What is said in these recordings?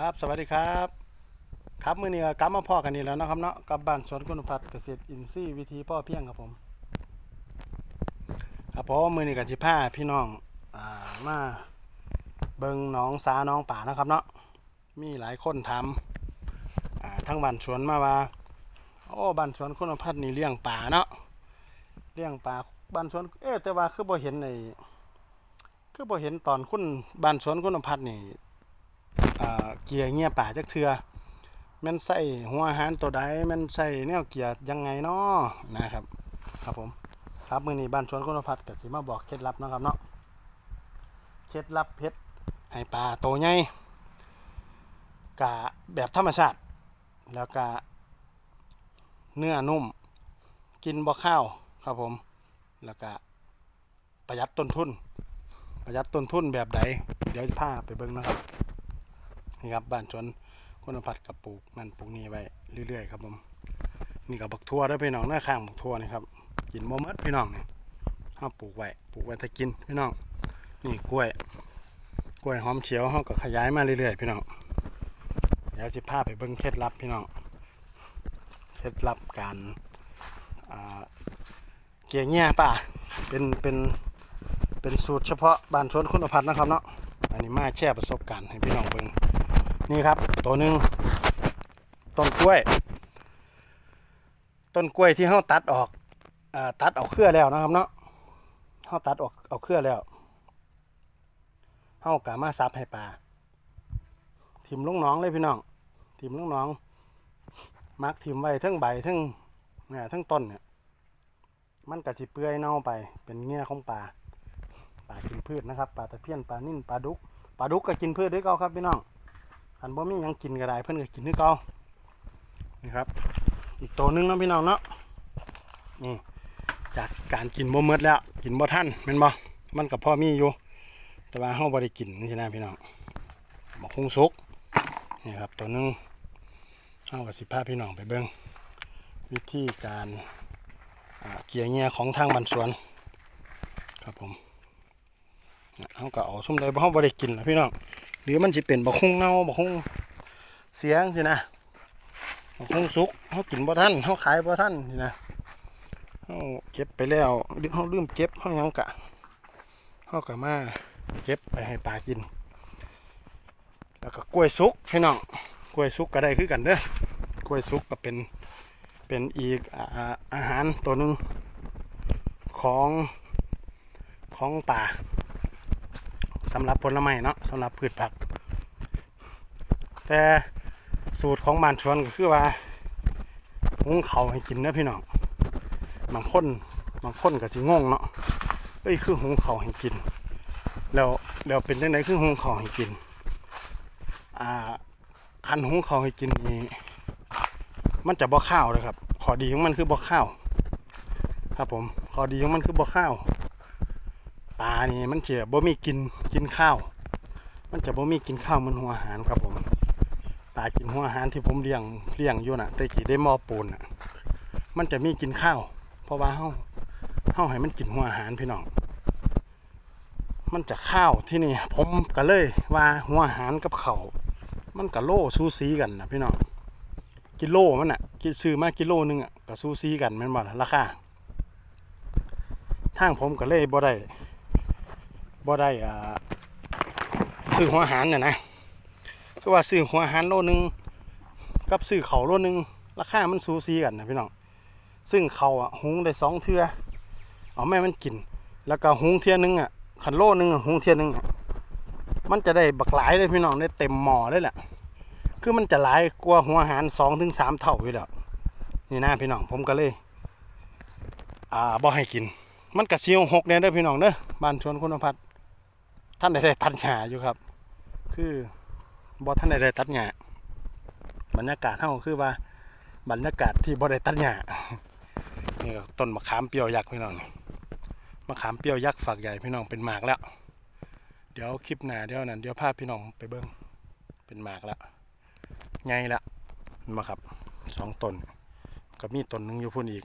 ครับสวัสดีครับ ครับมื้อนี้ก็กลับมาพ่อกันนี่แล้วนะครับเนาะกับบ้านสวนคุณพัฒน์เกษตรอินทรีย์วิธีพ่อเพียงครับผมครับผมมื้อนี้ก็สิพ้าพี่น้องอ่ามาเบิ่งหนองสาหนองป่านะครับเนาะมีหลายคนถามอ่าทั้งบ้านสวนมาว่าโอ้บ้านสวนคุณพัฒน์นี่เลี้ยงป่าเนาะเลี้ยงป่าบ้านสวนเอ๊แต่ว่าคือบ่เห็นในคือบ่เห็นตอนคุณบ้านสวนคุณพัฒน์นี่ เกียร์เงียป่าจักเทือมันใส่หัวหารตัวใดมันใส่แนวเกียร์ยังไงเนาะนะครับ ครับผม ครับมือนี้บ้านสวนคุณพัฒน์ก็สิมาบอกเคล็ดลับนะครับเนาะเคล็ดลับเพชรให้ปลาโตใหญ่กะแบบธรรมชาติ แล้วก็เนื้อนุ่ม กินบ่ข้าวครับผม แล้วก็ประหยัดต้นทุน ประหยัดต้นทุนแบบใดเดี๋ยวจะพาไปเบิ่งนะครับ นี่ครับบ้านสวนคุณพัฒน์กับปลูกนั่นปลูกนี่ไว้เรื่อยๆครับผมนี่กับบักทั่วเด้วยพี่น้องหน้าข้างบักทั่วนี่ครับกินบ่หมดพี่น้องนี่ห้าปลูกไว้ปลูกไว้ถ้ากินพี่น้องนี่กล้วย กล้วยหอมเขียวเขาก็ขยายมาเรื่อยๆพี่น้องเดี๋ยวสิพาไปเบิ่งเคล็ดลับพี่น้องเคล็ดลับการเกี่ยเงี้ยป่าเป็นเป็นเป็นสูตรเฉพาะบ้านสวนคุณพัฒน์นะครับเนาะอันนี้มาแชร์ประสบการณ์ให้พี่น้องเบิ่ง นี่ครับ ตัวหนึ่งต้นกล้วย ต้นกล้วยที่เขาตัดออกอตัดเอาเครือแล้วนะครับเนาะเขาตัดออกเอาเครือแล้วเขากะมาซับให้ปลาทิมลงหน้องเลยพี่น้องทิมลงหน้อง มักทิมไว้ทั้งใบทั้งเนี่ยทั้งต้นเนี่ยมันกระสิเปื่อยเน่าไปเป็นเงี้ยของปลาปลากินพืชนะครับปลาตะเพียนปลานิ่นปลาดุกปลาดุกก็กินพืชด้วยเก่าครับพี่น้อง อันบ่มียังกินก็ได้เพิ่อนก็กินด้วยเก่านี่ครับ อีกตัวหนึงนะพี่น้องเนาะนี่จากการกินบ่หมดแล้ว กินบ่ทันแม่นบ่มันก็พอมีอยู่ แต่ว่าเฮาบ่ได้กินนี่นะพี่น้องบักฮุงสุกนี่ครับตัวหนึงเฮาก็สิพาพี่น้องไปเบิ่งวิธีการเกี่ยเงี้ยของทางบ้านสวน ครับผมเขาก็เอาซุ่มใดบ่เขาบ่ได้กินล่ะพี่น้อง หรือมันสิเป็นบักฮุ่งเน่าบักฮุ่งเสียงสินะบักฮุ่งสุกเขากินบ่ทันเขาขายบ่ทันสินะเขาเก็บไปแล้วหรือเขาลืมเก็บเขายังกะเขาก็มาเก็บไปให้ปลากิน แล้วก็กล้วยสุกพี่น้องกล้วยสุกก็ได้คือกันเด้อกล้วยสุกก็เป็นเป็นอีกอาอาหารตัวหนึ่งของของป่า สำหรับผลไม้เนาะสำหรับพืชผัก แต่สูตรของบ้านชวนก็คือว่าหุงเขาให้กินนะพี่น้องบางคนบางคนก็สิงงเนาะเอ้ยคือหุงเขาให้กิน แล้วแล้วเป็นจังไดคือหุงเขาให้กินอ่าคันหุงเขาให้กินนี่มันจะบ่ข้าวเลยครับ ข้อดีของมันคือบ่ข้าว ครับผม ข้อดีของมันคือบ่ข้าว ปลานี่มันจะบ่มีกินกินข้าว มันจะบ่มีกินข้าวมันหัวอาหารครับผมปลากินหัวอาหารที่ผมเลี้ยงเลี้ยงอยู่น่ะแตะกี้ได้มอปูนน่ะ มันจะมีกินข้าว เพราะว่าเฮาเฮาให้มันกินหัวอาหารพี่น้อง มันจะข้าวที่นี่ ผมก็เลยว่าหัวอาหารกับเขามันก็โลซูซีกันนะพี่น้องกิโลมันอะกิซื้อมากิโลนึงอะก็ซูซีกันมันบ่ราคาทางผมก็เลยบ่ได้ บ่ได้อ่าซื้อหัวหารเนี่ยนะคือว่าซื้อหัวหารโลนึงกับซื้อเขาโลนึงราคามันสูสีกันนะพี่น้องซึ่งเขาอะหุงได้สองเทือเอาแม่มันกิน แล้วก็หุงเทือนึงอะขันโลนึงอะหุงเทือนึงอะมันจะได้บักหลายเลยพี่น้องได้เต็มหม้อเลยแหละคือมันจะหลายกว่าหัวหารสองถึงสามเท่าอยู่แล้วนี่นะพี่น้องผมก็เลยอ่าบ่ให้กิน มันกระเซียวหกเนี่ยเด้อพี่น้องเด้อบ้านชวนคุณพัฒน์ ท่านใดได้ตัดหญ้าอยู่ครับ คือบ่ท่านใดได้ตัดหญ้าบรรยากาศเฮาคือว่า บรรยากาศที่บ่ได้ตัดหญ้านี่ก็ต้นมะขามเปรี้ยวยักษ์พี่น้องมะขามเปรี้ยวยักษ์ฝักใหญ่พี่น้องเป็นหมากแล้ว เดี๋ยวคลิปหน้าเดี๋ยวนั้นเดี๋ยวพาพพี่น้องไปเบิ่งเป็นหมากแล้วใหญ่ละเห็นบ่ครับสองต้นก็มีต้นนึงอยู่พุ่นอีก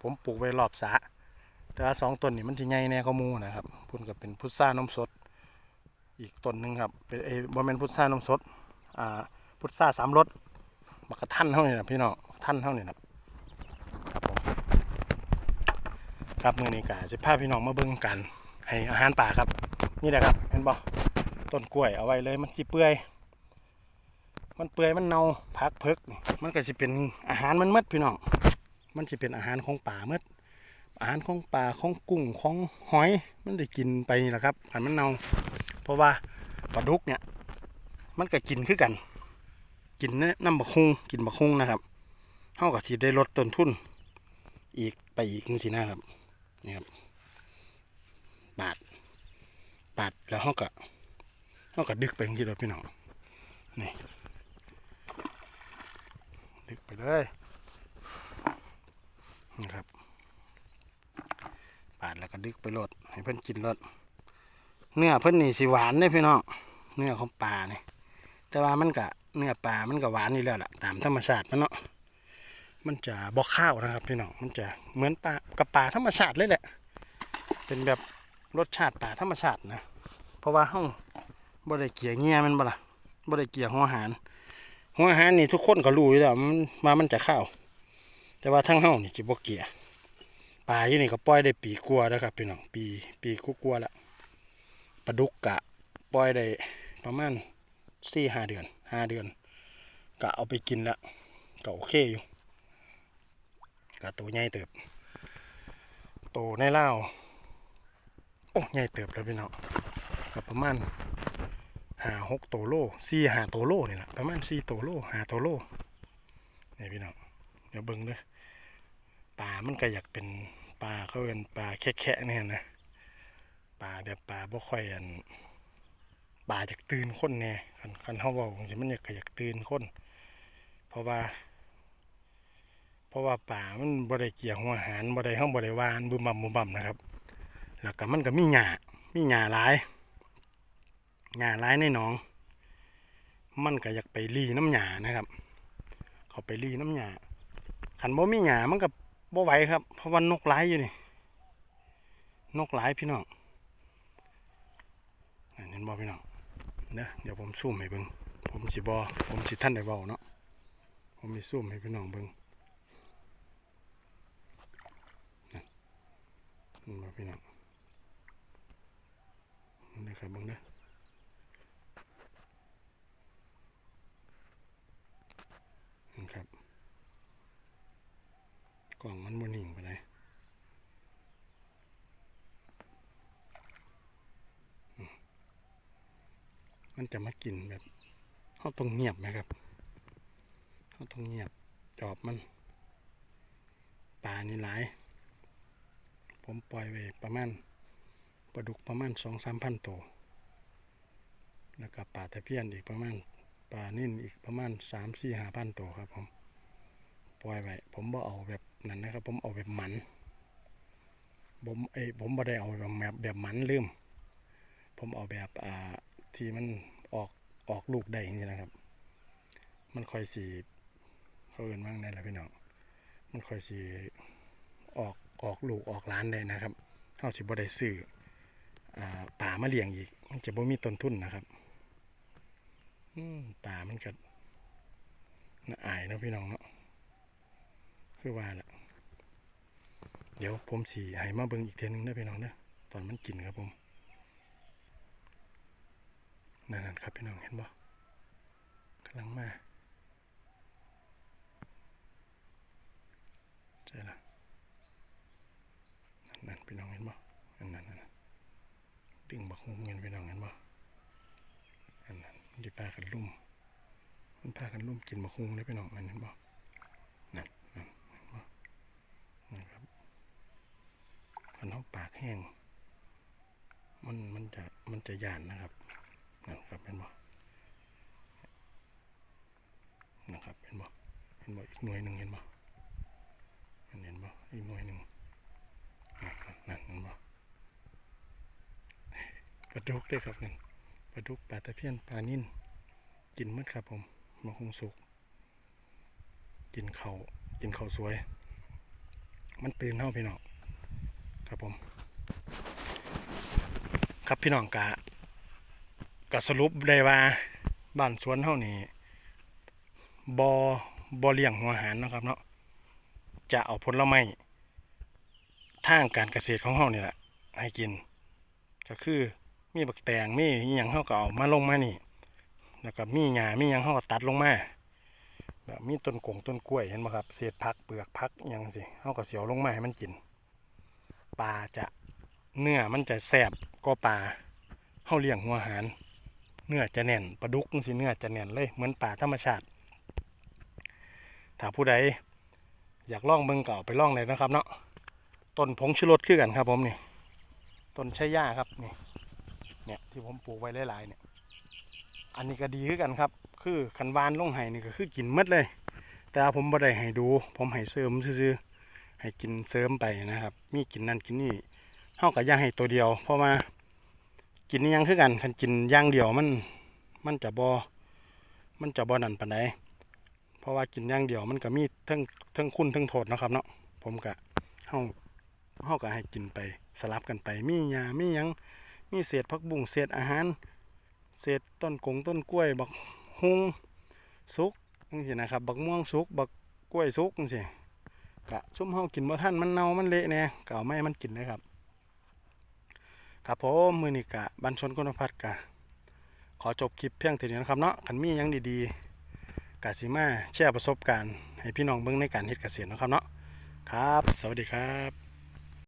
ผมปลูกไว้รอบสะแต่ว่าสองต้นนี่มันจะใหญ่แน่ก็มูนะครับ พุ่นก็เป็นพุทรานมสด อีกต้นหนึ่งครับ เป็นเอบ่แมนพุทรานมสด อ่า พุทธาสามรสบักกะท่านเท่านี้นะพี่น้องท่านเท่านี้นะครับผมครับมือนี้กาจะพาพี่น้องมาเบิ่งกัน ให้อาหารป่าครับ นี่แหละครับเห็นบ่ต้นกล้วยเอาไว้เลยมันสิเปื่อย มันเปื่อยมันเน่าพักเพิกนี่มันก็สิเป็นอาหารมันหมดพี่น้องมันสิเป็นอาหารของป่าหมดอาหารของป่าของกุ้งของหอย มันได้กินไปนี่แหละครับขันมันเน่า เพราะว่าปลาดุกเนี่ย มันก็กินคือกัน กินน้ำบักฮุงกินบักฮุงนะครับเท่ากับสิได้ลดต้นทุน อีกไปอีกนี่สินะครับนี่ครับบาทบาทแล้วเขาก็เขาก็ดึกไปที่เราพี่น้องนี่ดึกไปเลยนะครับบาทแล้วก็ดึกไปรดให้เพิ่อนกินรด เนื้อเพิ่นนี่สิหวานเนี่ยพี่น้องเนื้อของปลาเนี่ยแต่ว่ามันก็เนื้อปลามันก็หวานอยู่แล้วล่ะตามธรรมชาติมันเนาะมันจะบ่ข้าวนะครับพี่น้องมันจะเหมือนปลากับปลาธรรมชาติเลยแหละ เป็นแบบรสชาติป่าธรรมชาตินะ เพราะว่าห้องบ่ได้เกี่ยเงี้ยมันบ่ล่ะบ่ได้เกี่ยหัวอาหารหัวอาหารนี่ทุกคนก็รู้อยู่แล้วมันมามันจะข้าวแต่ว่าทั้งเฮานี่จะบ่เกี่ยปลาอยู่นี่ก็ปล่อยได้ปีกว่าแล้วครับพี่น้องปีปีกว่าๆละ ลาดุกกะปล่อยได้ประมาณสี่ห้าเดือนห้าเดือนกะเอาไปกินละก็โอเคอยู่กะตัวใหญ่เติบโตในเล่าโอ้ใหญ่เติบแล้วพี่น้องกับประมาณหาหกโตโลสี่หาโตโลนี่แหละประมาณสี่โตโลหาโตโลนี่พี่น้องเดี๋ยวเบิ้งเด้วยปลามันก็อยากเป็นปลาเขาเป็นปลาแค่ๆเนี่ยนะ ปลาแบบปลาบ่ค่อยอันปลาจากตื่นคนแน่คันคันเขาบอกสิมันอยากอยากตื่นคน เพราะว่า เพราะว่าป่ามันบ่ได้เกี่ยวหัวอาหารบ่ได้ห้องบ่ได้วานบึมบั่มบึมบั่มนะครับ แล้วก็มันก็มีหญ้ามีหญ้าหลายหญ้าหลายในหนอง มันก็อยากไปรีน้ำหญ้านะครับ เขาไปรีน้ำหญ้าขันบ่มีหญ้ามันก็บ่ไหวครับ เพราะว่านกหลายอยู่นี่ นกหลายพี่น้อง บ่พี่น้องเนะเดี๋ยวผมซูมให้เบิ้งผมสิบ่ผมสิท่านได้เบาเนาะผมมีซูมให้พี่น้องเบิ้งนี่บ่พี่น้องนี่ครับเบังเด้อนี่ครับกล่องมันบนหิ่งไปเลยอืมมัน จะมากินแบบเขาต้องเงียบไหมครับเขาต้องเงียบจอบมันปลานี่หลาย ผมปล่อยไว้ประมาณปลาดุกประมาณสองสามพันตัวแล้วก็ปลาตะเพียนอีกประมาณปลานิ่นอีกประมาณสามสี่ห้าพันตัวครับผมปล่อยไว้ผมบ่เอาแบบนั้นนะครับ ผมเอาแบบหมันผมเอ้ยผมบ่ได้เอาแบบแบบแบบหมันลืม ผมเอาแบบอ่าที่มัน ออกออกลูกได้อย่างนี้นะครับ มันคอยสีเขาเอินว่างได้แหละพี่น้องมันคอยสีออกออกลูกออกล้านได้นะครับเท่าสิบ่ได้ซื้ออป่ามาเลี้ยงอีก มันจะบ่มีต้นทุนนะครับอืป่ามันก็น่าอายนะพี่น้องเนาะคือว่าล่ะ เดี๋ยวผมสีให้มาเบิ่งอีกเทนึงนะพี่น้องเนาะตอนมันกินครับผม นั่นครับพี่น้องเห็นบ่กำลังมาใช่ละนั่นๆพี่น้องเห็นบ่นั่นๆนั่นดึงบักฮุงเงินไปน้องกันบ่อันนั้นมันจะพากันลุ่มมันพากันลุ่มกินบักฮุงได้ไปน้องอันนั้นบ่นั่นนั่นเห็นบ่นั่นครับมันเอาปากแห้งมันมันจะมันจะย่านนะครับ นั่นครับเห็นบ่นะครับเห็นบ่เห็นบ่อีกหน่วยหนึ่งเห็นบ่อันเห็นบ่อีกหน่วยหนึ่งนั่นนั่นเห็นบ่ปลาดุกด้วยครับนั่นปลาดุกปลาตะเพียนปลานิ่นกินหมดครับผมมาคงสุก กินเขาวกินเข่าสวย มันตื่นเท่าพี่น้องครับผม ครับพี่น้องกะ กะสรุปได้ว่าบ้านสวนเท่านี้บอบอเลี้ยงหัวหารนะครับเนาะจะเอาผลไม้ทางการเกษตรของเฮานี่แหละให้กิน ก็คือมีบักแตงมีอหยังเฮาก็เอามาลงมานี่ แล้วก็มีหญ้ามีหยังเฮาก็ตัดลงมาแบบมีต้นกงต้นกล้วยเห็นบ่ครับเศษผักเปลือกผักอหยังสิเฮาก็เสียวลงมาให้มันกินปลาจะเนื้อมันจะแซ่บก็ปลาเฮาเลี้ยงหัวหาร เนื้อจะแน่นปลาดุกสิเนื้อจะแน่นเลยเหมือนปลาธรรมชาติ ถ้าผู้ใดอยากล่องเบิ่งก็เอาไปล่องเลยนะครับ เนาะต้นผงชูรสคือกันครับ ผมนี่ต้นชะย่าครับนี่เนี่ยที่ผมปลูกไว้หลายๆเนี่ย อันนี้ก็ดีคือกันครับ คือคันวานล่องไห้นี่ก็คือกินหมดเลย แต่ผมบ่ได้ให้ดู ผมให้เสริมซื่อให้กินเสริมไปนะครับ มีกินนั่นกินนี่เฮาก็อย่าให้ตัวเดียว เพราะว่า กินยังคือกันคันกินย่างเดียวมัน มันจะบ่มันจะบ่นั่นปานใดเพราะว่ากินย่างเดียวมันก็มีทั้งทั้งคุณทั้งโทษเนาะครับเนาะผมก็เฮาเฮาก็ให้กินไปสลับกันไปมีหญ้ามียังมีเศษผักบุ้งเศษอาหาร เศษต้นกงต้นกล้วยบักฮุงสุกจังซี่นะครับ บักม่วงสุกบักกล้วยสุกจังซี่กะซุ่มเฮากินบ่ทันมันเน่ามันเละแน่ก็เอาไมาให้มันกินเลยครับ ครับผมมือนี่กะบันชนกุณพัฒน์กะ ขอจบคลิปเพียงเท่านี้นะครับเนาะขันมียังดีๆกะสีมาแชร์ประสบการณ์ ให้พี่น้องเบิ่งในการเฮ็ดเกษตรนะครับเนาะครับ สวัสดีครับ